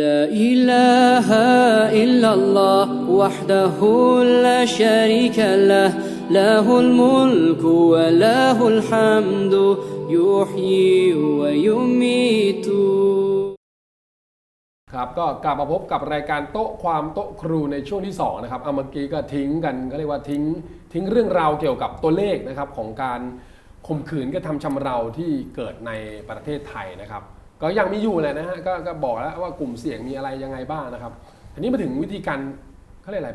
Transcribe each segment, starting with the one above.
لا إله إلا الله وحده لا شريك له له الملك وله الحمد يحيي ويميت ครับก็กลับมาพบกับรายการโต๊ะความโต๊ะครูในช่วงที่2นะครับเอามื่อกี้ก็ทิ้งกันก็เรียกว่าทิ้งทิ้งเรื่องราวเกี่ยวกับตัวเลขนะครับของการข่มขืนกระทำชำเราที่เกิดในประเทศไทยนะครับ ก็ยังมีอยู่แหละนะฮะก็ก็บอกแล้วว่ากลุ่มเสี่ยงมีอะไรยังไงบ้างนะครับอันนี้มาถึงวิธีการเขาเรียกอะไร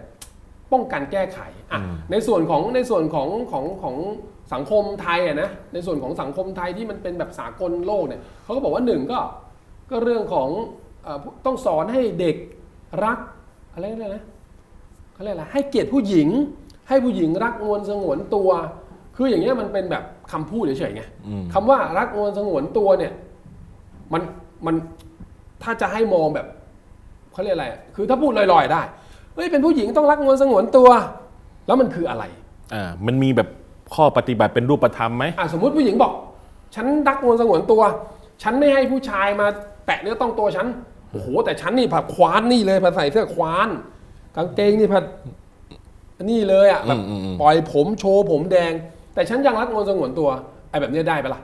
ป้องกันแก้ไขอะในส่วนของในส่วนของของของสังคมไทยอะนะในส่วนของสังคมไทยที่มันเป็นแบบสากลโลกเนี่ยเขาก็บอกว่าหนึ่งก็ก็เรื่องของเออต้องสอนให้เด็กรักอะไรนะนะเขาเรียกอะไรให้เกียรติผู้หญิง ให้ผู้หญิงรักงวนสงวนตัว คืออย่างเงี้ยมันเป็นแบบคำพูดเฉยๆไงคำว่ารักงวนสงวนตัวเนี่ย มันมันถ้าจะให้มองแบบเขาเรียกอะไร คือถ้าพูดลอยๆได้เฮ้ยเป็นผู้หญิงต้องรักงวนสงวนตัว แล้วมันคืออะไรอ่ามันมีแบบข้อปฏิบัติเป็นรูปธรรมไหมอะสมมุติผู้หญิงบอก ฉันรักงวนสงวนตัว ฉันไม่ให้ผู้ชายมาแตะเนื้อต้องตัวฉันโอ้โหแต่ฉันนี่ผัดควานนี่เลยผัดใส่เสื้อควานกางเกงนี่ผัดนี่เลยอะแบบปล่อยผมโชว์ผมแดง แต่ฉันยังรักงวนสงวนตัวไอ้แบบเนี้ยได้ปะล่ะ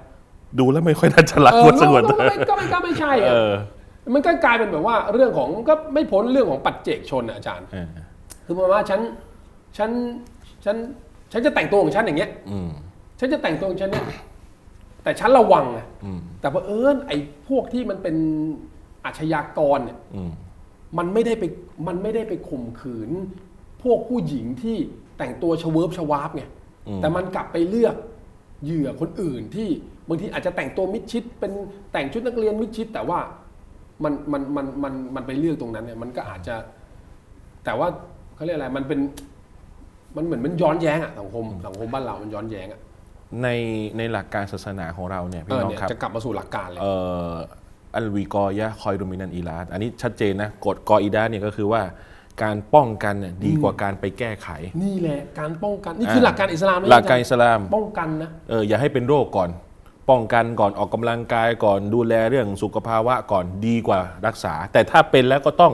ดูแล้วไม่ค่อยน่าจะรักเออคนสงวนก็ไม่ก็ไม่ก็ไม่ใช่เออะอมันก็กลายเป็นแบบว่าเรื่องของก็ไม่พ้นเรื่องของปัจเจกชนอะอาจารย์เออคือประมาณว่าฉันฉันฉันฉันจะแต่งตัวของฉันอย่างเงี้ยอืมฉันจะแต่งตัวของฉันเนี่ยแต่ฉันระวังไงอืมแต่เพอเอิญไอ้พวกที่มันเป็นอาชญากรเนี่ยอืมมันไม่ได้ไปมันไม่ได้ไปข่มขืน พวกผู้หญิงที่แต่งตัวชเวิร์ฟชวาบไงแต่มันกลับไปเลือกเหยื่อคนอื่นที่ บางทีอาจจะแต่งตัวมิดชิด เป็นแต่งชุดนักเรียนมิดชิด แต่ว่ามันมันมันมันมันไปเลือกตรงนั้นเนี่ยมันก็อาจจะ แต่ว่าเขาเรียกอะไรมันเป็นมันเหมือนมันย้อนแย้งอะสังคมสังคมบ้านเรามันย้อนแย้งอะในในหลักการศาสนาของเราเนี่ยเอพี่อน้องเนี่ยครับ จะกลับมาสู่หลักการเลย เอ่ออัลวีกอยะคอยดูมินันอีลาดอันนี้ชัดเจนนะกฎกออิดาเนี่ยก็คือว่าการป้องกันเนี่ยดีกว่าการไปแก้ไข นี่แหละการป้องกันนี่คือหลักการอิสลามนะหลักการอิสลามป้องกันนะ เอออย่าให้เป็นโรคก่อน ป้องกันก่อนออกกำลังกายก่อนดูแลเรื่องสุขภาวะก่อนดีกว่ารักษา แต่ถ้าเป็นแล้วก็ต้อง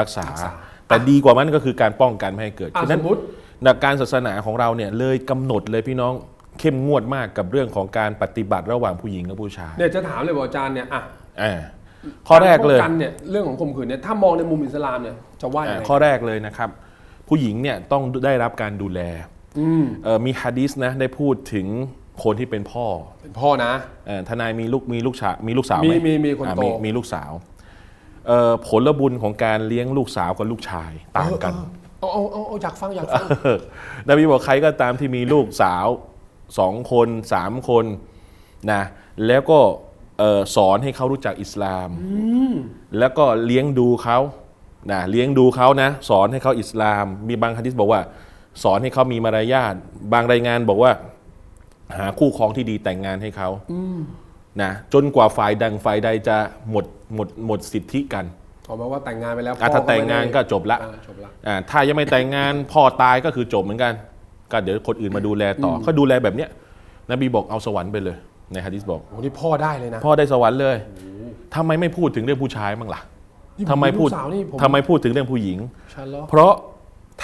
รักษารักษาแต่ดีกว่ามันก็คือการป้องกันไม่ให้เกิดอะฉะนั้นสมมุติหลักการศาสนาของเราเนี่ยเลยกำหนดเลยพี่น้องเข้มงวดมากกับเรื่องของการปฏิบัติระหว่างผู้หญิงกับผู้ชายเนี่ยจะถามเลยว่าอาจารย์เนี่ยอะอ่าข้อแรกเลยป้องกันเนี่ยเรื่องของข่มขืนเนี่ยถ้ามองในมุมอิสลามเนี่ยจะว่าอย่างอ่าไรข้อแรกเลยนะครับ ผู้หญิงเนี่ยต้องได้รับการดูแลอืมเอ่อมีฮะดีสนะได้พูดถึง คนที่เป็นพ่อเป็นพ่อนะเอ่อทนายมีลูกมีลูกชายมีลูกสาวไหมีมีมีคนอ่าโตมีมีลูกสาวเอ่อผลบุญของการเลี้ยงลูกสาวกับลูกชายต่างกัน เอาเอาเอาเอาอยากฟังอยากฟังนบีบอกใครก็ตามที่มีลูกสาวสองคนสามคนนะแล้วก็เอ่อสอนให้เขารู้จักอิสลาม แล้วก็เลี้ยงดูเขานะเลี้ยงดูเขานะ สอนให้เขาอิสลาม มีบางฮะดิษบอกว่า สอนให้เขามีมารยาทบางรายงานบอกว่า หาคู่ครองที่ดีแต่งงานให้เขานะจนกว่าฝ่ายดังฝ่ายใดจะหมดหมดหมดสิทธิกันขอมาว่าแต่งงานไปแล้วอะถ้าแต่งงานก็จบละอ่าจบละอ่าถ้ายังไม่แต่งงานพ่อตายก็คือจบเหมือนกัน ก็เดี๋ยวคนอื่นมาดูแลต่ออเขาดูแลแบบเนี้ยนบีบอกเอาสวรรค์ไปเลยในฮะดิษบอกโอ้นี่พ่อได้เลยนะพ่อได้สวรรค์เลยทำไมไม่พูดถึงเรื่องผู้ชายบ้างล่ะนี่ผทำไมพูดลูกสาวนี่ผมทำไมพูดถึงเรื่องผู้หญิงชันล้อเพราะ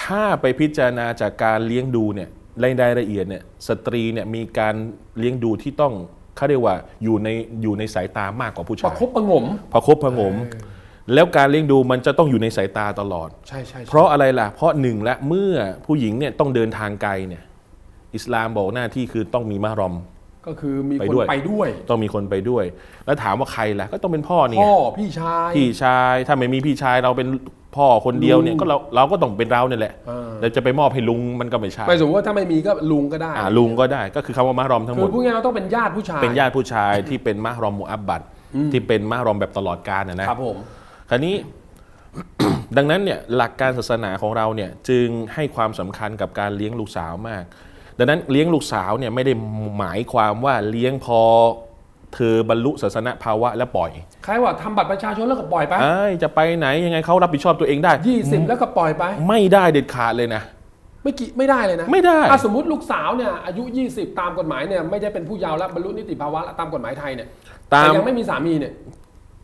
ถ้าไปพิจารณาจากการเลี้ยงดูเนี่ย รายละเอียดเนี่ยสตรีเนี่ยมีการเลี้ยงดูที่ต้องเขาเรียกว่าอยู่ในอยู่ในสายตามากกว่าผู้ประชายคบประหงม ประคบประหงม แล้วการเลี้ยงดูมันจะต้องอยู่ในสายตาตลอด ใช่ใช่ใช่เพราะอะไรล่ะ เพราะหนึ่งละเมื่อผู้หญิงเนี่ยต้องเดินทางไกลเนี่ยอิสลามบอกหน้าที่คือต้องมีมารอม ก็คือมีไปคนด้วยไปด้วย ต้องมีคนไปด้วย แล้วถามว่าใครล่ะก็ต้องเป็นพ่อเนี่ยพ่อพี่ชายพี่ชายถ้าไม่มีพี่ชายเราเป็นพ่อคนเดียวเนี่ยลุงก็เราเราก็ต้องเป็นเราเนี่ยแหละเออเราจะไปมอบให้ลุงมันก็ไม่ใช่ไม่สมมติว่าถ้าไม่มีก็ลุงก็ได้อ่าลุงก็ได้ ก็คือคำว่ามารอมทั้งหคืมอดพูดง่ายๆว่าต้องเป็นญาติผู้ชายเป็นญาติผู้ชายที่เป็นมารอมมุอับบัตที่เป็นมารอมแบบตลอดกาลนะนะครับผมคราวนี้ดังนั้นเนี่ยหลักการศาสนาของเราเนี่ยจึงให้ความสำคัญกับการเลี้ยงลูกสาวมาก ดังนั้นเลี้ยงลูกสาวเนี่ยไม่ได้หมายความว่าเลี้ยงพอเธอบรรลุศาสนภาวะแล้วปล่อยใครว่าทำบัตรประชาชนแล้วก็ปล่อยไปเอ้ยจะไปไหนยังไงเขารับผิดชอบตัวเองได้ยี่สิบแล้วก็ปล่อยไป ไม่ได้เด็ดขาดเลยนะ ไม่กี่ไม่ได้เลยนะ ไม่ได้ถ้าสมมติลูกสาวเนี่ยอายุ 20 ตามกฎหมายเนี่ยไม่ได้เป็นผู้เยาว์แล้วบรรลุนิติภาวะแล้วตามกฎหมายไทยเนี่ยตามแต่ยังไม่มีสามีเนี่ย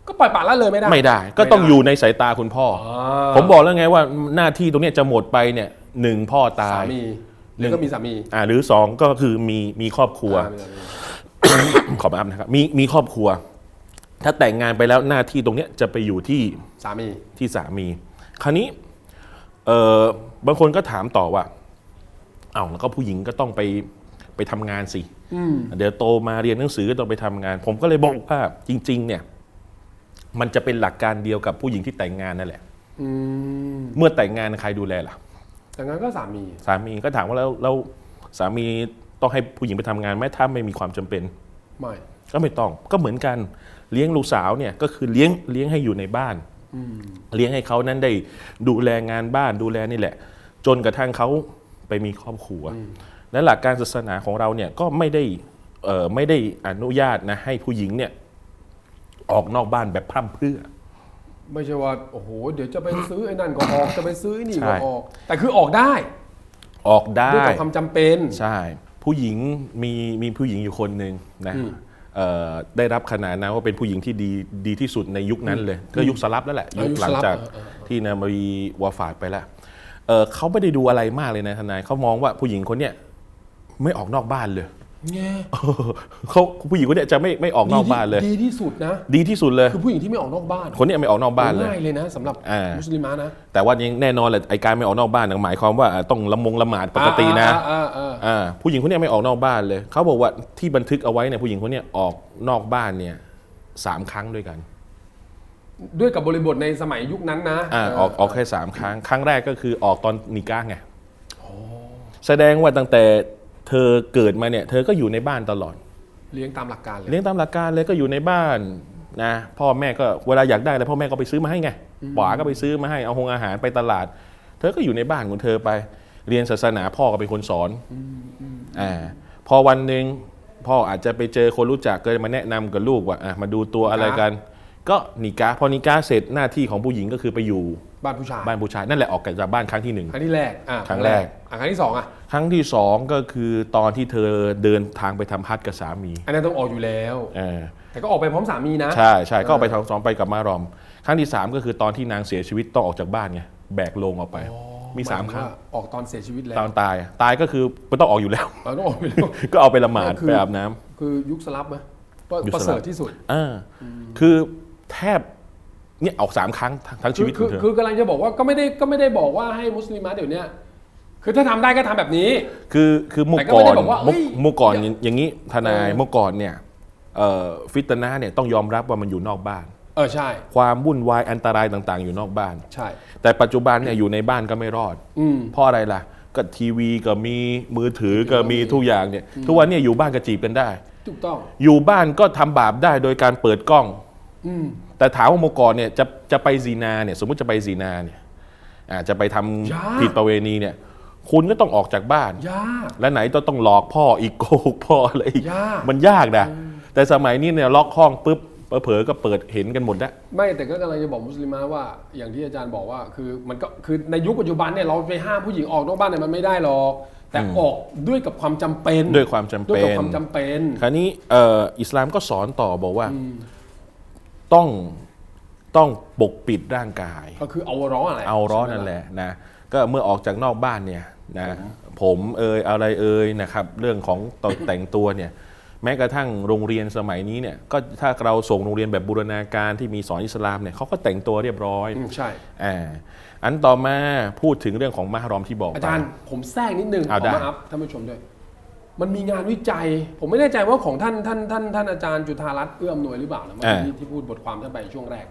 ก็ปล่อยปละละเลยไม่ได้ ไม่ได้ ก็ต้องอยู่ในสายตาคุณพ่อออ่าผมบอกแล้วไงว่าหน้าที่ตรงเนี้ยจะหมดไปเนี่ยหนึ่งพ่อตาสายมี หรือก็มีสามีอ่าหรือสองก็คือมีมีครอบครัว อ่ามีสามีขอบคุณนะครับมีมีครอบครัว ถ้าแต่งงานไปแล้วหน้าที่ตรงเนี้ยจะไปอยู่ที่สามีที่สามี คราวนี้เออบางคนก็ถามต่อว่า เอ้าแล้วก็ผู้หญิงก็ต้องไปไปทำงานสิอืมเดี๋ยวโตมาเรียนหนังสือก็ต้องไปทำงาน ผมก็เลยบอกว่าจริง ๆ เนี่ย มันจะเป็นหลักการเดียวกับผู้หญิงที่แต่งงานนั่นแหละ อืม เมื่อแต่งงานใครดูแลล่ะ แต่งั้นก็สามี สามีก็ถามว่าแล้วแล้วสามีต้องให้ผู้หญิงไปทำงานไหมถ้าไม่มีความจำเป็น ไม่ก็ไม่ต้องก็เหมือนกันเลี้ยงลูกสาวเนี่ยก็คือเลี้ยงเลี้ยงให้อยู่ในบ้าน อืมเลี้ยงให้เขานั้นได้ดูแลงานบ้านดูแลนี่แหละ จนกระทั่งเขาไปมีครอบครัว และหลักการศาสนาของเราเนี่ยก็ไม่ได้เอ่อไม่ได้อนุญาตนะให้ผู้หญิงเนี่ยออกนอกบ้านแบบพร่ำเพรื่อ ไม่ใช่ว่าโอ้โหเดี๋ยวจะไปซื้อไอ้นั่นก็ออกจะไปซื้อไอ้นี่ใช่ก็ออก แต่คือออกได้ออกได้ด้วยกับความจำเป็น ใช่ ผู้หญิงมีมีผู้หญิงอยู่คนหนึ่งนะอืมเอ่อได้รับขนานนามว่าเป็นผู้หญิงที่ดีดีที่สุดในยุคนั้นเลย ก็ยุคสลับแล้วแหละอ่ายุยุคคหลังสลับจากเออเออเออที่นาบีวาฟาดไปแล้วเอ่อเขาไม่ได้ดูอะไรมากเลยนะทนายเขามองว่าผู้หญิงคนเนี้ยไม่ออกนอกบ้านเลยแง่ เออเขาผู้หญิงคนเนี้ยจะไม่ไม่ออกนอกบ้านเลย ดีที่สุดนะ ดีที่สุดเลย คือผู้หญิงที่ไม่ออกนอกบ้านคนเนี้ยไม่ออกนอกบ้านเลยง่ายเลยนะสำหรับอ่า มุมุสลิมานะ แต่ว่ายังแน่นอนแหละไอการไม่ออกนอกบ้านน่ะหมายความว่าอะต้องละมงละหมาดปกตินะอ่าอ่าอ่า อ่าผู้หญิงคนเนี้ยไม่ออกนอกบ้านเลยเขาบอกว่าที่บันทึกเอาไว้เนี่ยผู้หญิงคนเนี้ยออกนอกบ้านเนี่ยสามครั้งด้วยกันด้วยกับบริบทในสมัยยุคนั้นนะอ่าเออกออกแค่สามครั้ง ครั้งแรกก็คือออกตอนนิก้าไงแสดงว่าตั้งแต่ เธอเกิดมาเนี่ยเธอก็อยู่ในบ้านตลอด เลี้ยงตามหลักการเลย เลี้ยงตามหลักการเลยก็อยู่ในบ้านนะพ่อแม่ก็เวลาอยากได้อะไรพ่อแม่ก็ไปซื้อมาให้ไงป๋าก็ไปซื้อมาให้เอาหงอาหารไปตลาด เธอก็อยู่ในบ้านของเธอไป เรียนศาสนาพ่อก็เป็นคนสอนอ่าพอวันหนึ่งพ่ออาจจะไปเจอคนรู้จักก็เลยมาแนะนำกับลูกว่าอะมาดูตัวอะไรกัน ก็นิกาพอนิกาเสร็จหน้าที่ของผู้หญิงก็คือไปอยู่ บ้านผู้ชายบ้านผู้ชายนั่นแหละออกจากบ้านครั้งที่หนึ่ง ครั้งที่แรกอ่าครั้งแรก อ่าครั้งที่สองอะครั้งที่สองก็คือตอนที่เธอเดินทางไปทำฮัจญ์กับสามีอันนั้นต้องออกอยู่แล้ว เออแต่ก็ออกไปพร้อมสามีนะใช่ใช่ก็เอาไปทำสองไปกับมารอม ครั้งที่สามก็คือตอนที่นางเสียชีวิตต้องออกจากบ้านไงแบกโลงออกไป มีสามครั้งหยถึว่ออกตอนเสียชีวิตแล้วตอนตายตายก็คือไม่ต้องออกอยู่แล้ว เราต้องออกไปแล้ว ก็เอาไปละหมาดก็คือ ไปอาบน้ำ คือยุคสลับไหมประยุคประสลับเสริฐที่สุด อ่าคือแทบ เนี่ยออกสามครั้งทั้งชีคือวิตขคือองเธอคือกำลังจะบอกว่าก็ไม่ได้ก็ไม่ได้บอกว่าให้มุสลิมะเดี๋ยวเนี้ยคือถ้าทำได้ก็ทำแบบนี้ คือคือเมื่อแต่ก็ก่ไม่อได้นบอกว่าเมื่อเฮ้ยเมื่อก่อนอย่าอย่างนี้ทนายเออ เมื่อก่อนเนี่ยเอ่อฟิตนาเนี่ยต้องยอมรับว่ามันอยู่นอกบ้าน เออใช่ ความวุ่นวายอันตรายต่างๆ อยู่นอกบ้าน ใช่ แต่ปัจจุบันเนี่ยอยู่ในบ้านก็ไม่รอด อืม เพราะอะไรล่ะ ก็ทีวีก็มีมือถือก็มีทุกอย่างเนี่ย ทุกวันเนี่ยอยู่บ้านก็จีบกันได้ ถูกต้อง อยู่บ้านก็ทำบาปได้โดยการเปิดกล้องอืม แต่ถามว่าเมื่อก่อนเนี่ยจะจะไปซีนาเนี่ยสมมุติจะไปซีนาเนี่ยอาจจะไปทำยาก ผิดประเวณีเนี่ย คุณก็ต้องออกจากบ้าน ยาก และไหนต้องต้องหลอกพ่ออีกโกหกพ่ออะไรอีกยาก มันยากนะแต่สมัยนี้เนี่ยล็อกห้องปุ๊บเผลอๆก็เปิดเห็นกันหมดแล้ว ไม่แต่ก็กำลังจะบอกมุสลิมะว่า อย่างที่อาจารย์บอกว่าคือมันก็คือในยุคปัจจุบันเนี่ยเราไปห้ามผู้หญิงออกนอกบ้านเนี่ยมันไม่ได้หรอก แต่ออกด้วยกับความจำเป็นด้วยความจำด้วยเป็กับนความจำเป็น คราวนี้เอ่ออิสลามก็สอนต่อบอกว่า ต้องต้องปกปิดร่างกาย ก็คือเอาร้อนอะไรเอาร้อนนั่นแหละนะก็เมื่อออกจากนอกบ้านเนี่ยนะผมเอ่ยอะไรเอ่ยนะครับ เรื่องของตกแต่งตัวเนี่ยแม้กระทั่งโรงเรียนสมัยนี้เนี่ยก็ถ้าเราส่งโรงเรียนแบบบูรณาการที่มีสอนอิสลามเนี่ยเขาก็แต่งตัวเรียบร้อยอืมใช่อ่าอันต่อมาพูดถึงเรื่องของมหารอมที่บอกอาไปจารย์ผมแทรกนิดนึงขเอาอได้มาอัพท่านผู้ชมด้วย มันมีงานวิจัย ผมไม่แน่ใจว่าของท่านท่านท่านท่านอาจารย์จุธารัตน์เอื้อมหน่วยหรือเปล่านะเมื่อกี้ที่พูดบทความท่านไปช่วงแรก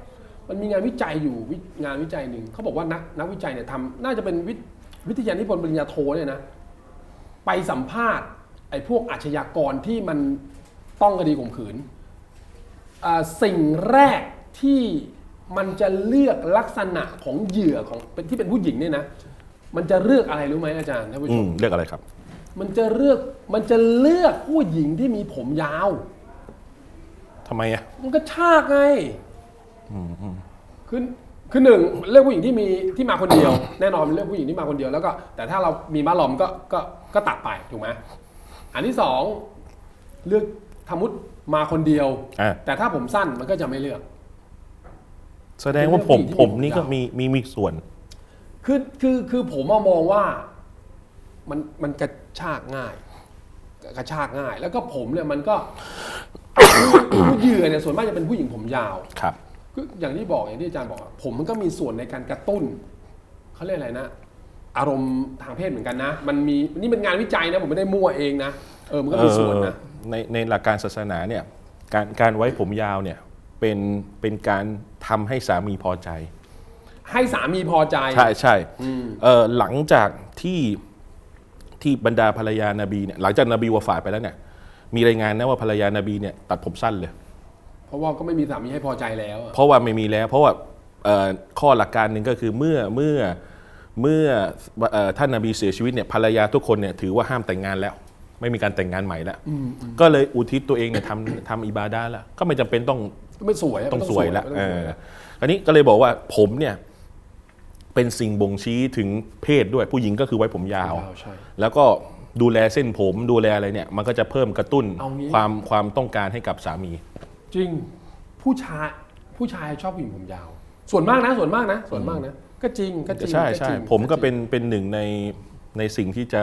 มันมีงานวิจัยอยู่วิงานวิจัยหนึ่งเขาบอกว่านักนักวิจัยเนี่ยทำน่าจะเป็นวิทวิทยานิพนธ์ปริญญาโทเนี่ยนะไปสัมภาษณ์ไอ้พวกอาชญากรที่มันต้องคดีข่มขืนอ่าสิ่งแรกที่มันจะเลือกลักษณะของเหยื่อของเป็นที่เป็นผู้หญิงเนี่ยนะ มันจะเลือกอะไรรู้ไหมอาจารย์ท่านผู้อืชมมเรื่องอะไรครับ มันจะเลือกมันจะเลือกผู้หญิงที่มีผมยาว ทำไมอะ มันก็ชากไงคือคือหนึ่งเลือกผู้หญิงที่มีที่มาคนเดียว แน่นอนเลือกผู้หญิงที่มาคนเดียวแล้วก็แต่ถ้าเรามีมาหลอมก็ก็ก็ตัดไปถูกไหมอันที่สองเลือกทำมุดมาคนเดียว อ่าแต่ถ้าผมสั้นมันก็จะไม่เลือก แสดงว่าผมเป็นเรื่องผมผู้หญิงที่นี่ก็ผมยาวมีมีมีส่วน คือคือคือผมมามองว่า มันมันกระชากง่าย กระชากง่าย แล้วก็ผมเนี่ยมันก็ ผู้เหยื่อเนี่ยส่วนมากจะเป็นผู้หญิงผมยาวครับ คืออย่างที่บอกอย่างที่อาจารย์บอกอะผมมันก็มีส่วนในการกระตุ้นเขาเรียกอะไรนะอารมณ์ทางเพศเหมือนกันนะ มันมีนี่เป็นงานวิจัยนะผมไม่ได้มั่วเองนะเออมันก็มีส่วนนะเอ่อในในหลักการศาสนาเนี่ยการการไว้ผมยาวเนี่ยเป็นเป็นการทำให้สามีพอใจ ให้สามีพอใจ ใช่ใช่อืมเอ่อหลังจากที่ ที่บรรดาภรรยานาบีเนี่ยหลังจากนบีวาฟาตไปแล้วเนี่ยมีรายงานนะว่าภรรยานาบีเนี่ยตัดผมสั้นเลย เพราะว่าก็ไม่มีสามีให้พอใจแล้วอะเพราะว่าไม่มีแล้ว เพราะว่าเอ่อข้อหลักการหนึ่งก็คือเมื่อเมื่อเมื่อเอ่อท่านนาบีเสียชีวิตเนี่ยภรรยาทุกคนเนี่ยถือว่าห้ามแต่งงานแล้ว ไม่มีการแต่งงานใหม่แล้ว ก็เลยอุทิศตัวเองเนี่ยทำทำอิบาดาแล้วก็ไม่จำเป็นต้อง ก็ไม่สวยะต้องสวยแล้วไม่เอต้องสอวยอะอันนี้ก็เลยบอกว่าผมเนี่ย เป็นสิ่งบ่งชี้ถึงเพศด้วยผู้หญิงก็คือไว้ผมยาวยาว ใช่ แล้วก็ดูแลเส้นผมดูแลอะไรเนี่ย มันก็จะเพิ่มกระตุ้นเอางี้ ความความต้องการให้กับสามี จริงผู้ชายผู้ชายชอบผู้หญิงผมยาว ส่วนมากนะ ส่วนมากนะ ส่วนมากนะ ก็จริงก็จริงใช่ก็ใช่จริงผมก็จริงเป็นเป็นหนึ่งในในสิ่งที่จะ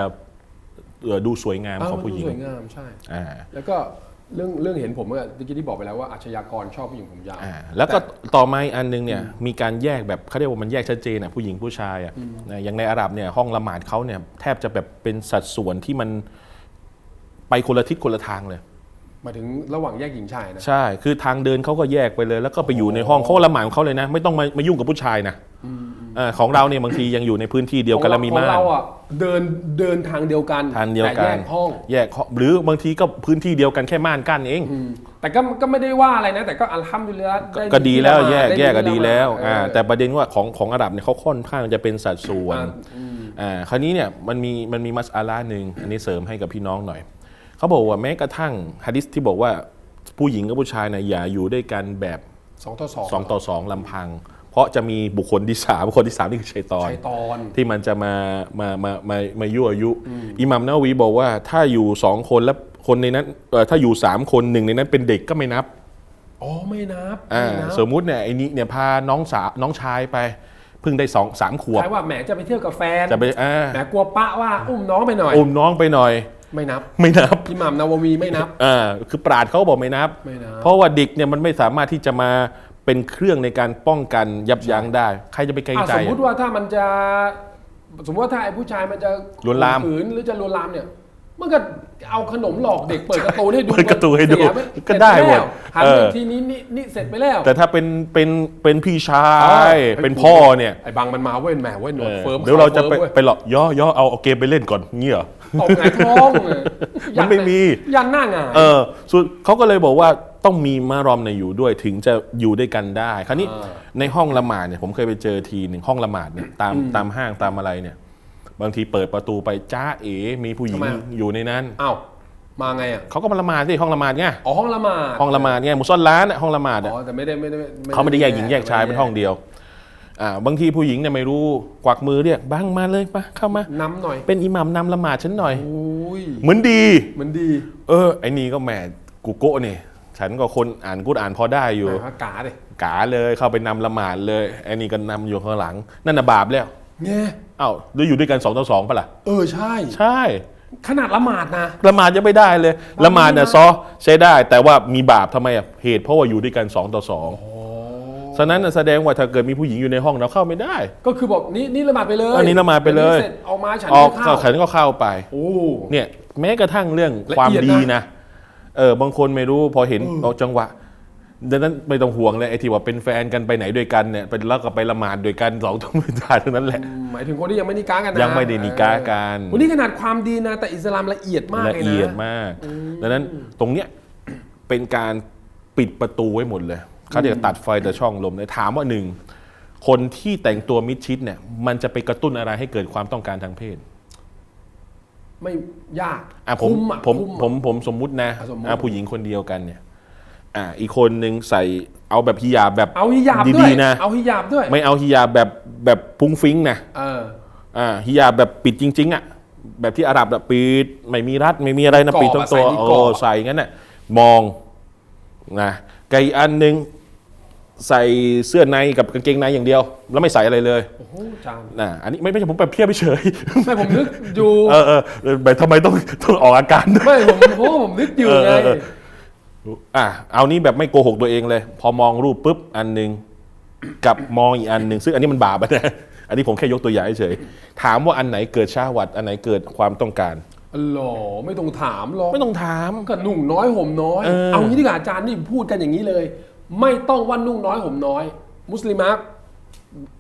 เอ่อดูสวยงามเอ้าของผู้หญิงสวยงามใช่ อ่าแล้วก็ เรื่องเรื่องเห็นผมเมื่อกี้ที่บอกไปแล้วว่าอาชญากรชอบผู้หญิงผมยาวอ่าแล้วก็ต่อมาอีกอันหนึงเนี่ยมีการแยกแบบเขาเรียกว่ามันแยกชัดเจนอะผู้หญิงผู้ชายอะนะอย่างในอาหรับเนี่ยห้องละหมาดเขาเนี่ยแทบจะแบบเป็นสัดส่วนที่มันไปคนละทิศคนละทางเลยหมายถึงระหว่างแยกหญิงชายนะใช่ คือทางเดินเขาก็แยกไปเลย แล้วก็ไปอยู่ในห้องเขาก็ละหมาดของเขาเลยนะ ไม่ต้องมามายุ่งกับผู้ชายนะ เออของเราเนี่ยบางทียังอยู่ในพื้นที่เดียวกันแล้วมีของม่าน เราอะเดินเดินทางเดียวกันทางเดียวแต่กัแยนกห้อง แยกห้องหรือบางทีก็พื้นที่เดียวกันแค่ม่านกั้นเองอืมแต่ก็ก็ไม่ได้ว่าอะไรนะ แต่ก็อัลฮัมดุลิลละห์ก็ไก็ดีแล้วที่แยกได้แยกก็ดีแล้วเอออ่าแต่ประเด็นว่าของของอาหรับเนี่ยเขาค่อนข้างจะเป็นสัดส่วนอ่าอืมอ่าคราวนี้เนี่ยมันมีมันมีมัสอาลาหนึ่งอันนี้เสริมให้กับพี่น้องหน่อยเขาบอกว่าแม้กระทั่งฮะดิษที่บอกว่าผู้หญิงกับผู้ชายเนี่ยอย่าอยู่ด้วยกันแบบ สองต่อสอง สองต่อสองลำพัง เพราะจะมีบุคคลที่สามบุคคลที่สามนี่คือชัยตอน ชัยตอน ที่มันจะมามามามามายั่วยุ อิหมัมนาวีบอกว่าถ้าอยู่สองคนแล้วคนในนั้นเอ่อถ้าอยู่สามคนหนึ่งในนั้นเป็นเด็กก็ไม่นับอ๋อไม่นับอ่าไม่นับสมมุติเนี่ยไอ้นี้เนี่ยพาน้องสาวน้องชายไปเพิ่งได้สองสามขวบ ใช่ว่าแหมจะไปเที่ยวกับแฟนจะไปอ่าแหมกลัวปะว่าอุ้มน้องไปหน่อย อุ้มน้องไปหน่อย ไม่นับไม่นับ อิหม่ามนาววีไม่นับ อ่าคือปราดเขาบอกไม่นับ ไม่นับ เพราะว่าเด็กเนี่ยมันไม่สามารถที่จะมา เป็นเครื่องในการป้องกันยับยั้งได้ ใครจะไปเกรงอะใจสมมุติว่าถ้ามันจะสมมติว่าถ้าไอ้ผู้ชายมันจะลวนลามข่ขืนหรือจะลวนลามเนี่ย มันก็เอาขนมหลอกเด็กเปิดการ์ตูนให้ดูเปิดการ์ตูนให้ดูเสียปก็ได้หมดหันเอไปออีกทีนี้นี่นี่เสร็จไปแล้วแต่ถ้าเป็นเป็นเป็นพี่ชาอ๋ยอเป็นพ่อเนี่ยไอ้บังมันมาเว้ยแหมเว้ยหนวดเฟิร์มเดี๋ยวเราจะไปฟิร์มว้ย ไปหลอกย่อย่อเอาเอาเกมไปเล่นก่อนเงี้ยเหรอ ตบไงายท้องเลยมันไม่มี ยันหน้าหงาย เออส่วนเขาก็เลยบอกว่า ต้องมีมารอมในยอยู่ด้วยถึงจะอยู่ด้วยกันได้ คราวนี้อ่าในห้องละหมาดเนี่ยผมเคยไปเจอทีหนึ่งห้องละหมาดเนี่ยตามตามห้างตามอะไรเนี่ย บางทีเปิดประตูไปจ้าเอ๋มีผู้หญิงทำไมอะอยู่ในนั้นอ้าวมาไงอะเขาก็มาละหมาดสิห้องละหมาดไงอ๋อห้องละหมาดห้องละหมาดไงมุซอลร้านอะห้องละหมาดอ๋อะอแต่ไม่ได้ไม่ได้เขาไม่ได้แยกหญิงแยกชายเป็นห้องเดียว อ่า บางทีผู้หญิงเนี่ยไม่รู้กวักมือเรียกบังมาเลยมาเข้ามา น้ำหน่อยเป็นอิหมัมนำละหมาดฉันหน่อยโอ้ยเหมือนดี เหมันดี เออไอ้นี่ก็แหมกูโกะนี่ ฉันก็คนอ่านกูดอ่านพอได้อยู่หมายว่ากาเลยกาเลยเข้าไปนำละหมาดเลยไอ้นี่ก็นำอยู่ข้างหลัง นั่นน่ะบาปแล้วเนี่ยเอ้าด้วยอยู่ด้วยกันสองต่อสองปะล่ะเออใช่ ใช่ ขนาดละหมาดนะ ละหมาดยังไม่ได้เลย ละหมาดเนี่ยซอใช้ได้ แต่ว่ามีบาปทำไมอะเหตุเพราะว่าอยู่ด้วยกันสองต่อสองฉะนั้นน่ะแสดงว่าถ้าเกิดมีผู้หญิงอยู่ในห้องเราเข้าไม่ได้ ก็คือบอกนี่นี่ละหมาดไปเลยอันนี้ละหมาดไปเลย ดี๋วนี้เสร็จออกมาฉันออกไม่ก็เข้า ขันก็เข้าไป โอ้ เนี่ยแม้กระทั่งเรื่องละความเอียดดีนะนะ เออบางคนไม่รู้พอเห็นเออเอาจังหวะดังนั้นไม่ต้องห่วงเลยไอ้ที่ว่าเป็นแฟนกันไปไหนด้วยกันเนี่ยไปแล้วก็ไปละหมาดด้วยกันสองทุ่มตาทั้งนั้นแหละ หมายถึงคนที่ยังไม่นิก้ากันนะยังไม่ได้นิกากันวันนี้ขนาดความดีนะ แต่อิสลามละเอียดมากละเลยนะเอียดมากดังนั้นตรงเนี้ยเป็นการปิดประตูไว้หมดเลยเขาจะตัดไฟแต่ช่องลมเลยถามว่าหนึ่งคนที่แต่งตัวมิดชิดเนี่ยมันจะไปกระตุ้นอะไรให้เกิดความต้องการทางเพศ ไม่ยากอะผมคุ้อะผมคุ้อะ ผมผมสมมุตินะอะสมมุติ อะผู้หญิงคนเดียวกันเนี่ย อะอีกคนหนึ่งใส่เอาแบบฮิญาบแบบเอาฮิญาบด้วยดีๆนะ เอาฮิญาบด้วยไม่เอาฮิญาบแบบแบบพุ้งฟิ้งนะเออ อ่าฮิญาบแบบปิดจริง ๆอะแบบที่อาหรับแบบปิดไม่มีรัดไม่มีอะไรนะกรอบปิดทั้งตัวอะใส่นิกโอ้รอบใส่งั้นน่ะมองนะไกบอีกอันหนึ่ง ใส่เสื้อในกับกางเกงในอย่างเดียว แล้วไม่ใส่อะไรเลยโอ้โหอาจารย์นะอันนี้ไม่ไม่ใช่ผมแบบเทียบเฉยไม่ผมนึกอยู่เออเออเออแบบทำไมต้องต้องออกอาการด้วยไม่ผมโอ้ผมนึกอยู่ไงเออเออเอออะเอานี้แบบไม่โกหกตัวเองเลย พอมองรูปปุ๊บอันหนึ่งกับมองอีกอันหนึ่งซึ่งอันนี้มันบาปอะนะอันนี้ผมแค่ยกตัวอย่างเฉยๆถามว่าอันไหนเกิดชาวัดอันไหนเกิดความต้องการอ๋อเหรอไม่ต้องถามหรอกไม่ต้องถามก็นุ่งน้อยห่มน้อยเออเอางี้ดีกว่าอาจารย์นี่พูดกันอย่างนี้เลย ไม่ต้องว่านุ่งน้อยห่มน้อย มุสลิมะ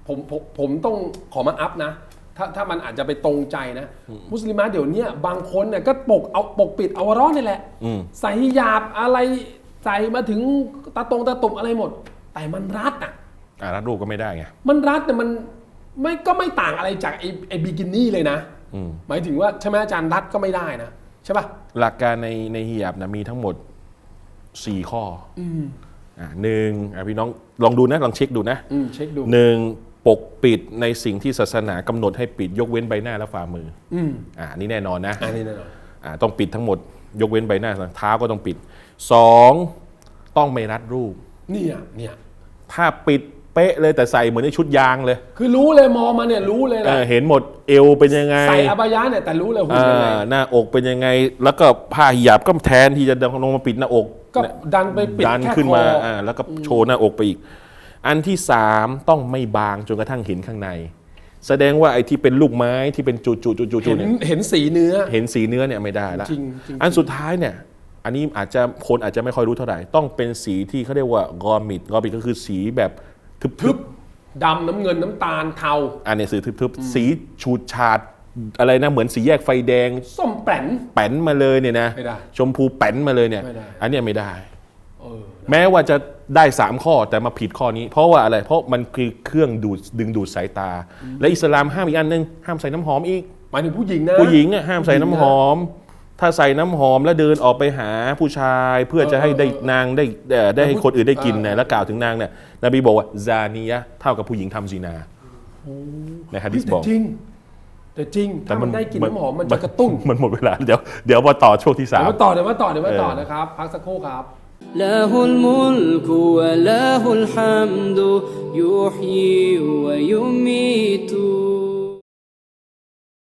ผมผมผมต้องขอมาอัพนะ ถ้าถ้ามันอาจจะไปตรงใจนะ มุสลิมะเดี๋ยวเนี้ยบางคนเนี่ยก็ปกเอาปกปิดอวร้อนนี่แหละอืม ใส่ฮิญาบอะไรใส่มาถึงตาตรงตาตุ่มอะไรหมด แต่มันรัดอะ อ่ารัดรูปก็ไม่ได้ไง มันรัดเนี่ยมันไม่ก็ไม่ต่างอะไรจากไอ้ไอ้บิกินี่เลยนะอืม หมายถึงว่าใช่ไหมอาจารย์รัดก็ไม่ได้นะใช่ป่ะหลักการในในฮิญาบนะมีทั้งหมด 4 ข้อออ่า หนึ่งอะพี่น้องลองดูนะลองเช็คดูนะอืมเช็คดูหนึ่งปกปิดในสิ่งที่ศาสนากำหนดให้ปิดยกเว้นใบหน้าและฝ่ามืออืมอ่าอันนี้แน่นอนนะอันนี้แน่นอนอ่าต้องปิดทั้งหมด ยกเว้นใบหน้าเท้าก็ต้องปิดสองต้องไม่รัดรูปเนี่ยเนี่ยถ้าปิดเป๊ะเลยแต่ใส่เหมือนในชุดยางเลย คือรู้เลยมองมาเนี่ยรู้เลยเอนะอเห็นหมดเอวเป็นยังไงใส่อบายะเนี่ยแต่รู้เลยหุ่นอ่ายังไงหน้าอกเป็นยังไง แล้วก็ผ้าหยาบก็แทนที่จะลงมาปิดหน้าอก ก็ดันไปปิดดันแค่ขึ้นมาคอออ่าแล้วก็โชว์หน้าอกไปอีก อันที่สามต้องไม่บางจนกระทั่งเห็นข้างใน แสดงว่าไอ้ที่เป็นลูกไม้ที่เป็นจุดจุดจุดจุดเห็นเนี่ยเห็นสีเนื้อ เห็นสีเนื้อเนี่ยไม่ได้ละจริงจริง อันสุดท้ายเนี่ย อันนี้อาจจะคนอาจจะไม่ค่อยรู้เท่าไหร่ ต้องเป็นสีที่เขาเรียกว่ากอมิดกอมิดก็คือสีแบบทึบทึบดำน้ำเงินน้ำตาลเทาๆอันเนี้ยสีทึบๆสีฉูดฉาด อะไรนะเหมือนสีแยกไฟแดง ส้มแป้น แป้นมาเลยเนี่ยนะไม่ได้ชมพูแป้นมาเลยเนี่ย ไม่ได้ อันเนี้ยไม่ได้ เออแม้ว่าจะได้ 3 ข้อแต่มาผิดข้อนี้ เพราะว่าอะไร เพราะมันคือเครื่องดูดดึงดูดสายตา และอิสลามห้ามอีกอันหนึงห้ามใส่น้ำหอมอีก หมายถึงผู้หญิงนะผู้หญิงอะห้ามใส่น้ำหอม ถ้าใส่น้ำหอมแล้วเดินออกไปหาผู้ชายเพื่อจะให้ได้นางได้เอ่อได้ให้คนอื่นได้กินนะแล้วกล่าวถึงนางเนี่ยนบีบอกว่าซานียะเท่ากับผู้หญิงทำซีนา ในฮะดิษแต่บอก จริง แต่จริงถ้ามันได้กลินน้ำหอมมันจะกระตุ้น มันหมดเวลาเดี๋ยวเดี๋ยวมาต่อช่วงที่สา เดี๋ยว ม มาต่อเดี๋ยวมาต่อเดี๋ยวมาต่อ เออ นะครับ พักสักครู่ครับ له الملك وله الحمد يحيي ويميت